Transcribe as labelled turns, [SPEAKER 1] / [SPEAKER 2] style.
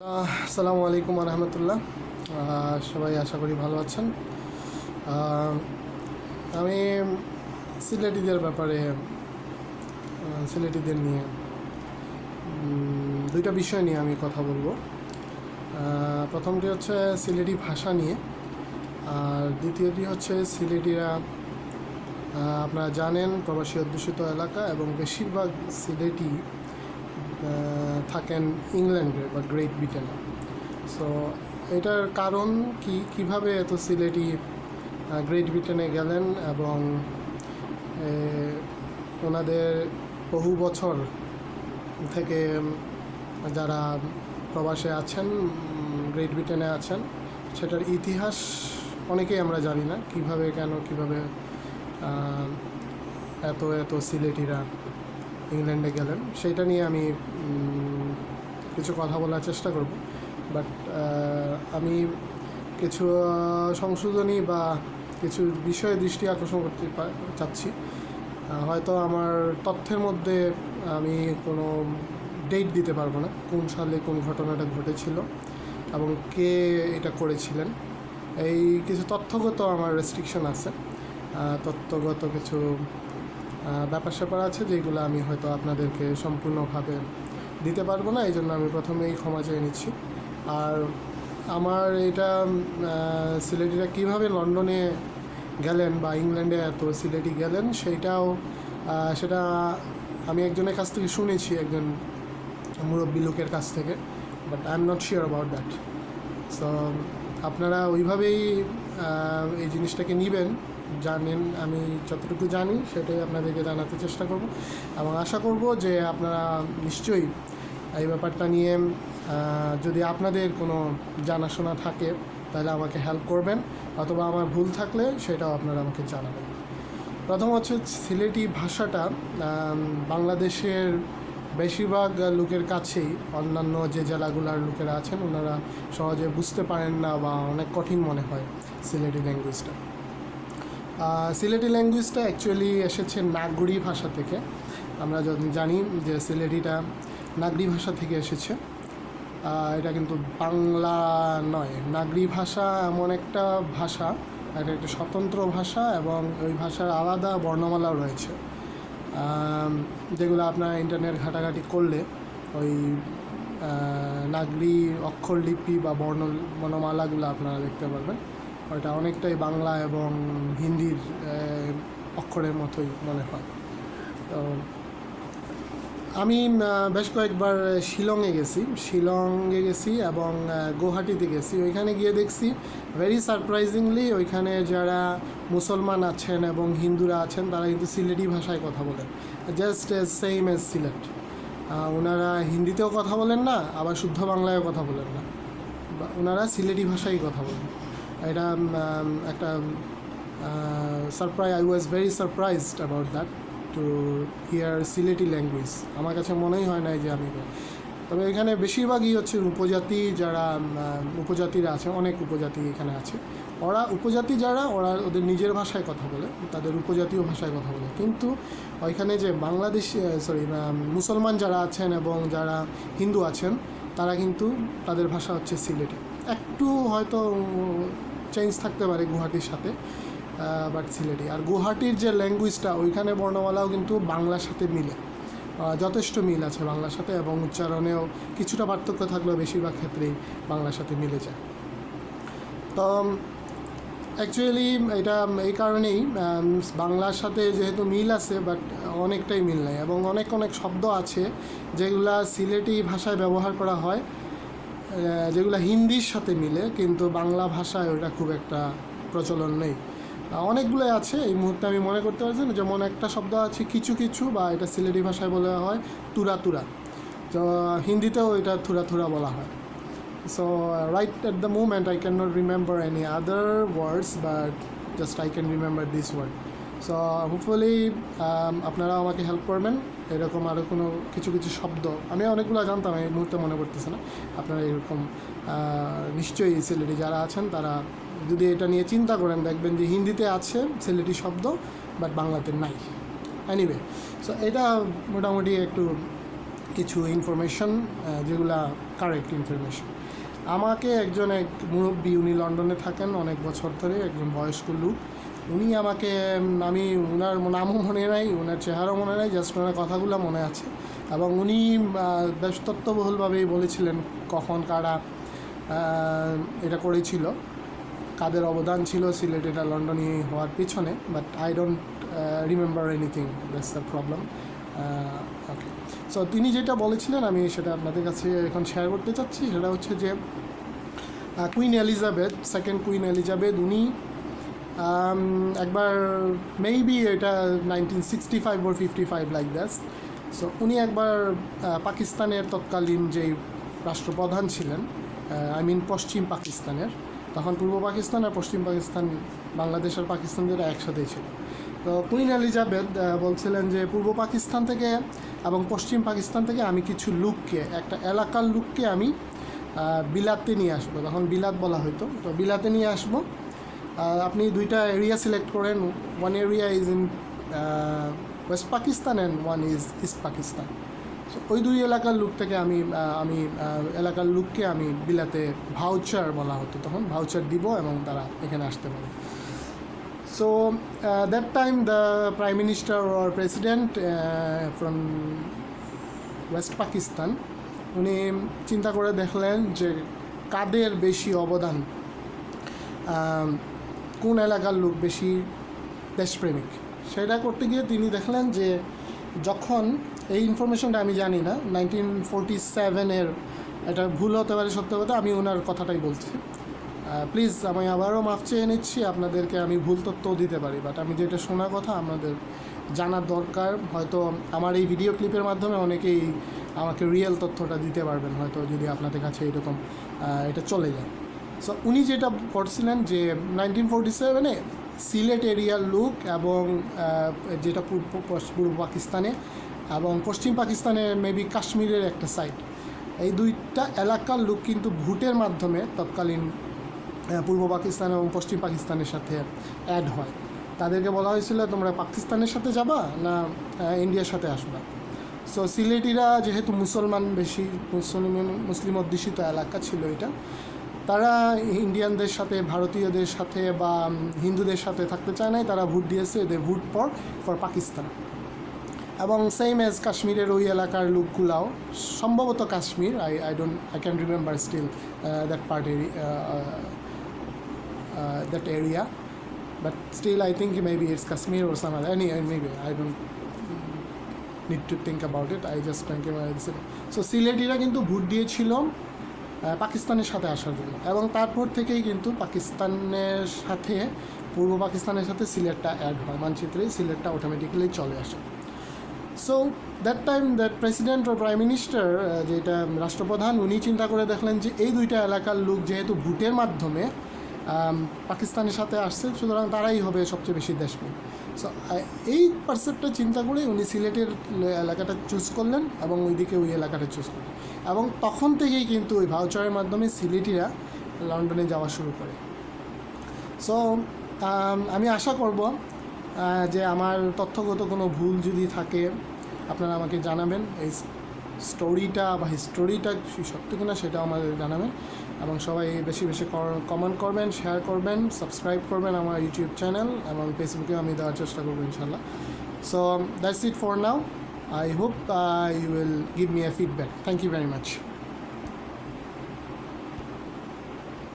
[SPEAKER 1] আসসালামু আলাইকুম রহমতুল্লাহ। সবাই আশা করি ভালো আছেন। আমি সিলেটিদের ব্যাপারে সিলেটিদের নিয়ে দুইটা বিষয় নিয়ে আমি কথা বলব। প্রথমটি হচ্ছে সিলেটি ভাষা নিয়ে, আর দ্বিতীয়টি হচ্ছে সিলেটিরা আপনারা জানেন প্রবাসী অধ্যুষিত এলাকা এবং বেশিরভাগ সিলেটি থাকেন ইংল্যান্ডে বা গ্রেট ব্রিটেনে সো এটার কারণ কি, কীভাবে এত সিলেটি গ্রেট ব্রিটেনে গেলেন এবং ওনাদের বহু বছর থেকে যারা প্রবাসে আছেন গ্রেট ব্রিটেনে আছেন, সেটার ইতিহাস অনেকেই আমরা জানি না, কীভাবে, কেন, কীভাবে এত এত সিলেটিরা ইংল্যান্ডে গেলেন। সেইটা নিয়ে আমি কিছু কথা বলার চেষ্টা করব। বাট আমি কিছু সংশোধনী বা কিছু বিষয়ে দৃষ্টি আকর্ষণ করতে চাচ্ছি। হয়তো আমার তথ্যের মধ্যে আমি কোনো ডেট দিতে পারব না, কোন সালে কোন ঘটনাটা ঘটেছিল এবং কে এটা করেছিলেন। এই কিছু তথ্যগত আমার রেস্ট্রিকশন আছে। তথ্যগত কিছু ব্যাপার স্যাপার আছে যেগুলো আমি হয়তো আপনাদেরকে সম্পূর্ণভাবে দিতে পারব না এই জন্য আমি প্রথমেই ক্ষমা চেয়ে নিচ্ছি। আর আমার এটা সিলেটিরা কীভাবে লন্ডনে গেলেন বা ইংল্যান্ডে এত সিলেটি গেলেন সেইটাও সেটা আমি একজনের কাছ থেকে শুনেছি, একজন মুরব্বী লোকের কাছ থেকে but I am not sure about that so আপনারা ওইভাবেই এই জিনিসটাকে নেবেন। জানেন, আমি যতটুকু জানি সেটাই আপনাদেরকে জানাতে চেষ্টা করব। এবং আশা করব যে আপনারা নিশ্চয়ই এই ব্যাপারটা নিয়ে যদি আপনাদের কোনো জানাশোনা থাকে, তাহলে আমাকে হেল্প করবেন, অথবা আমার ভুল থাকলে সেটাও আপনারা আমাকে জানাবেন। প্রথম হচ্ছে সিলেটি ভাষাটা বাংলাদেশের বেশিরভাগ লোকের কাছেই, অন্যান্য যে জেলাগুলোর লোকেরা আছেন, ওনারা সহজে বুঝতে পারেন না বা অনেক কঠিন মনে হয় সিলেটি ল্যাঙ্গুয়েজটা সিলেটি ল্যাঙ্গুয়েজটা অ্যাকচুয়ালি এসেছে নাগরি ভাষা থেকে। আমরা জানি যে সিলেটিটা নাগরি ভাষা থেকে এসেছে। এটা কিন্তু বাংলা নয়। নাগরি ভাষা এমন একটা ভাষা, এটা একটা স্বতন্ত্র ভাষা এবং ওই ভাষার আলাদা বর্ণমালাও রয়েছে। যেগুলো আপনার ইন্টারনেট ঘাটাঘাটি করলে ওই নাগরি অক্ষরলিপি বা বর্ণ, বর্ণমালাগুলো আপনারা দেখতে পারবেন। ওইটা অনেকটাই বাংলা এবং হিন্দির অক্ষরের মতোই মনে হয়। তো আমি বেশ কয়েকবার শিলংয়ে গেছি। শিলংয়ে গেছি এবং গুয়াহাটিতে গেছি। ওইখানে গিয়ে দেখছি ভেরি সারপ্রাইজিংলি ওইখানে যারা মুসলমান আছেন এবং হিন্দুরা আছেন, তারা কিন্তু সিলেটি ভাষায় কথা বলেন। Just same as Sylhet. ওনারা হিন্দিতেও কথা বলেন না, আবার শুদ্ধ বাংলায়ও কথা বলেন না। ওনারা সিলেটি ভাষায় কথা বলেন। এটা একটা surprise I was very surprised about that to hear Sylheti language আমার কাছে মনেই হয় না যে আমি তবে এখানে বেশিরভাগই হচ্ছে উপজাতি যারা উপজাতিরা আছে, অনেক উপজাতি এখানে আছে। ওরা উপজাতি যারা, ওরা ওদের নিজের ভাষায় কথা বলে, তাদের উপজাতীয় ভাষায় কথা বলে। কিন্তু ওইখানে যে বাংলাদেশ সরি মুসলমান যারা আছেন এবং যারা হিন্দু আছেন, তারা কিন্তু তাদের ভাষা হচ্ছে সিলেটে। একটু হয়তো চেঞ্জ থাকতে পারে গুয়াহাটির সাথে বাট সিলেটি। আর গুয়াহাটির যে ল্যাঙ্গুয়েজটা ওইখানে বর্ণমালাও কিন্তু বাংলার সাথে মিলে। যথেষ্ট মিল আছে বাংলার সাথে এবং উচ্চারণেও কিছুটা পার্থক্য থাকলেও বেশিরভাগ ক্ষেত্রেই বাংলার সাথে মিলে যায়। তো অ্যাকচুয়ালি এটা এই কারণেই বাংলার সাথে যেহেতু মিল আছে বাট অনেকটাই মিল নেই। এবং অনেক অনেক শব্দ আছে যেগুলা সিলেটি ভাষায় ব্যবহার করা হয়। যেগুলো হিন্দির সাথে মিলে কিন্তু বাংলা ভাষায় ওটা খুব একটা প্রচলন নেই। আহ, অনেকগুলোই আছে। এই মুহূর্তে আমি মনে করতে পারছি না যেমন একটা শব্দ আছে কিছু কিছু বা এটা সিলেটি ভাষায় বলা হয় তুরা তুরা। তো হিন্দিতেও এটা থুরা থুরা বলা হয়। So right at the the I can cannot remember any other words but just I can remember this word. Hopefully um, আপনারা আমাকে হেল্প করবেন। এরকম আরও কোনো কিছু কিছু শব্দ। আমি অনেকগুলো জানতাম এই মুহূর্তে মনে পড়তেছে না। আপনারা এরকম নিশ্চয়ই সিলেটি যারা আছেন তারা যদি এটা নিয়ে চিন্তা করেন দেখবেন যে হিন্দিতে আছে সিলেটি শব্দ বাট বাংলাতে নাই। এনিওয়ে সো এটা মোটামুটি একটু কিছু ইনফরমেশন যেগুলা কারেক্ট ইনফরমেশন আমাকে একজন এক মুরব্বী, উনি লন্ডনে থাকেন অনেক বছর ধরে, একজন বয়স্ক লোক। উনি আমাকে, আমি ওনার নামও মনে নাই ওনার চেহারাও মনে নাই, জাস্ট ওনার কথাগুলো মনে আছে। এবং উনি বেশ তত্ত্ববহুলভাবেই বলেছিলেন কখন কারা এটা করেছিল, কাদের অবদান ছিল সিলেট, এটা লন্ডনে হওয়ার পিছনে, but I don't remember anything, that's the problem. Okay so তিনি যেটা বলেছিলেন, আমি সেটা আপনাদের কাছে এখন শেয়ার করতে চাচ্ছি, সেটা হচ্ছে যে Queen Elizabeth second Queen Elizabeth উনি একবার মেবি এটা nineteen sixty five or fifty five like that's so উনি একবার পাকিস্তানের তৎকালীন যেই রাষ্ট্রপ্রধান ছিলেন আই মিন পশ্চিম পাকিস্তানের, তখন পূর্ব পাকিস্তান আর পশ্চিম পাকিস্তান, বাংলাদেশ আর পাকিস্তান যেটা একসাথেই ছিল। তো কুইন এলিজাবেথ বলছিলেন যে পূর্ব পাকিস্তান থেকে এবং পশ্চিম পাকিস্তান থেকে আমি কিছু লুককে, একটা এলাকার লুককে আমি বিলাতে নিয়ে আসব। তখন বিলাত বলা হতো তো বিলাতে নিয়ে আসব। আপনি দুইটা এরিয়া সিলেক্ট করেন। One area is in West Pakistan and one is East Pakistan so ওই দুই এলাকার লুক থেকে আমি আমি এলাকার লুককে আমি বিলাতে ভাউচার বলা হতো। তখন ভাউচার দিব এবং তারা এখানে আসতে পারে। So uh, that time the prime minister or president uh, from west Pakistan উনি চিন্তা করে দেখলেন যে কাদের বেশি অবদান কোন এলাকার লোক বেশি দেশপ্রেমিক। সেটা করতে গিয়ে তিনি দেখলেন যে যখন এই ইনফরমেশনটা আমি জানি না নাইনটিন ফোরটি সেভেনের এটা ভুল হতে পারে সত্য কথা আমি ওনার কথাটাই বলছি। প্লিজ আমি আবারও মাফ চেয়ে নিচ্ছি, আপনাদেরকে আমি ভুল তথ্যও দিতে পারি বাট আমি যেটা শোনা কথা আপনাদের জানার দরকার, হয়তো আমার এই ভিডিও ক্লিপের মাধ্যমে অনেকেই আমাকে রিয়েল তথ্যটা দিতে পারবেন, হয়তো যদি আপনাদের কাছে এরকম এটা চলে যায়। সো উনি যেটা করছিলেন যে নাইনটিন ফোরটি সেভেনে সিলেট এরিয়ার লোক এবং যেটা পূর্ব পূর্ব পাকিস্তানে এবং পশ্চিম পাকিস্তানে মেবি কাশ্মীরের একটা সাইড এই দুইটা এলাকার লোক কিন্তু ভোটের মাধ্যমে তৎকালীন পূর্ব পাকিস্তান এবং পশ্চিম পাকিস্তানের সাথে অ্যাড হয়। তাদেরকে বলা হয়েছিল, তোমরা পাকিস্তানের সাথে যাবা না ইন্ডিয়ার সাথে আসবা? সো সিলেটিরা যেহেতু মুসলমান বেশি, মুসলিম মুসলিম অধ্যুষিত এলাকা ছিল এটা, তারা ইন্ডিয়ানদের সাথে, ভারতীয়দের সাথে বা হিন্দুদের সাথে থাকতে চায় নাই, তারা ভোট দিয়েছে they vote for for Pakistan. এবং সেম এজ কাশ্মীরের ওই এলাকার লোকগুলাও, সম্ভবত Kashmir I I don't I can remember still that part that area but still I think maybe it's Kashmir or some any maybe I don't need to think about it I just thank so সিলেটিরা কিন্তু vote দিয়েছিল আহ, পাকিস্তানের সাথে আসার জন্য। এবং তারপর থেকেই কিন্তু পাকিস্তানের সাথে পূর্ব পাকিস্তানের সাথে সিলেটটা অ্যাড হয়। মানচিত্রে সিলেটটা অটোমেটিক্যালি চলে আসে। So that time that president O prime minister যেটা রাষ্ট্রপ্রধান উনি চিন্তা করে দেখলেন যে এই দুইটা এলাকার লোক যেহেতু ভোটের মাধ্যমে পাকিস্তানের সাথে আসছে, সুতরাং তারাই হবে সবচেয়ে বেশি দেশপ্রেম। সো এই পার্সেপ্টটা চিন্তা করে উনি সিলেটের এলাকাটা চুজ করলেন এবং ওইদিকে ওই এলাকাটা চুজ করলেন। এবং তখন থেকেই কিন্তু ওই ভাউচারের মাধ্যমে সিলেটিরা লন্ডনে যাওয়া শুরু করে। সো আমি আশা করব যে আমার তথ্যগত কোনো ভুল যদি থাকে, আপনারা আমাকে জানাবেন। এই স্টোরিটা বা হিস্টোরিটা সত্যি কিনা সেটাও আমাদের জানাবেন এবং সবাই বেশি বেশি কমেন্ট করবেন শেয়ার করবেন সাবস্ক্রাইব করবেন আমার ইউটিউব চ্যানেল এবং ফেসবুকে আমি দেওয়ার চেষ্টা করব ইনশাল্লাহ so that's it for now I hope you will give me a feedback thank you very much